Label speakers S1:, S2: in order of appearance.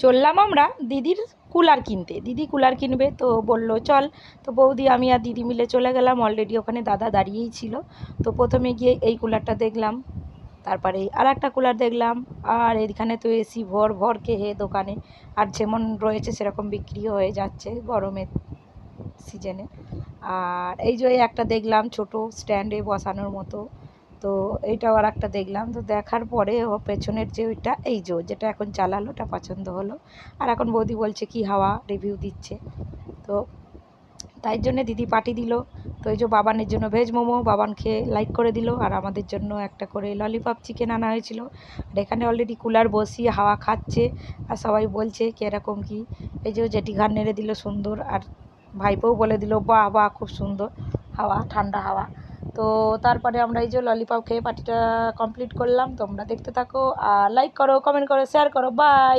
S1: চললাম আমরা দিদির কুলার কিনতে। দিদি কুলার কিনবে তো বলল, চল। তো বৌদি, আমি আর দিদি মিলে চলে গেলাম। অলরেডি ওখানে দাদা দাঁড়িয়েই ছিল। তো প্রথমে গিয়ে এই কুলারটা দেখলাম। তারপরে আর একটা কুলার দেখলাম। আর এখানে তো এসি ভর ভর হে দোকানে। আর যেমন রয়েছে সেরকম বিক্রিও হয়ে যাচ্ছে গরমের সিজনে আর এই যে একটা দেখলাম ছোট স্ট্যান্ডে বসানোর মতো। তো এইটাও আর একটা দেখলাম। তো দেখার পরে ও পেছনের যে ওইটা, এই যে যেটা এখন চালালো, ওটা পছন্দ হলো। আর এখন বৌদি বলছে কি হাওয়া রিভিউ দিচ্ছে। তো তাই জন্যে দিদি পাঠিয়ে দিল। তো এই যে বাবানের জন্য ভেজ মোমো, বাবান খেয়ে লাইক করে দিল। আর আমাদের জন্য একটা করে ললিপপ চিকেন আনা হয়েছিল। আর এখানে অলরেডি কুলার বসিয়ে হাওয়া খাচ্ছে। আর সবাই বলছে কীরকম কী? এই যে জেঠি ঘাট নেড়ে দিল সুন্দর। আর ভাইপোও বলে দিল, বাহ বাহ, খুব সুন্দর হাওয়া, ঠান্ডা হাওয়া। তো তারপরে আমরা এই যে ললিপপ খেয়ে পার্টিটা কমপ্লিট করলাম, তোমরা দেখতে থাকো আর লাইক করো কমেন্ট করো শেয়ার করো বাই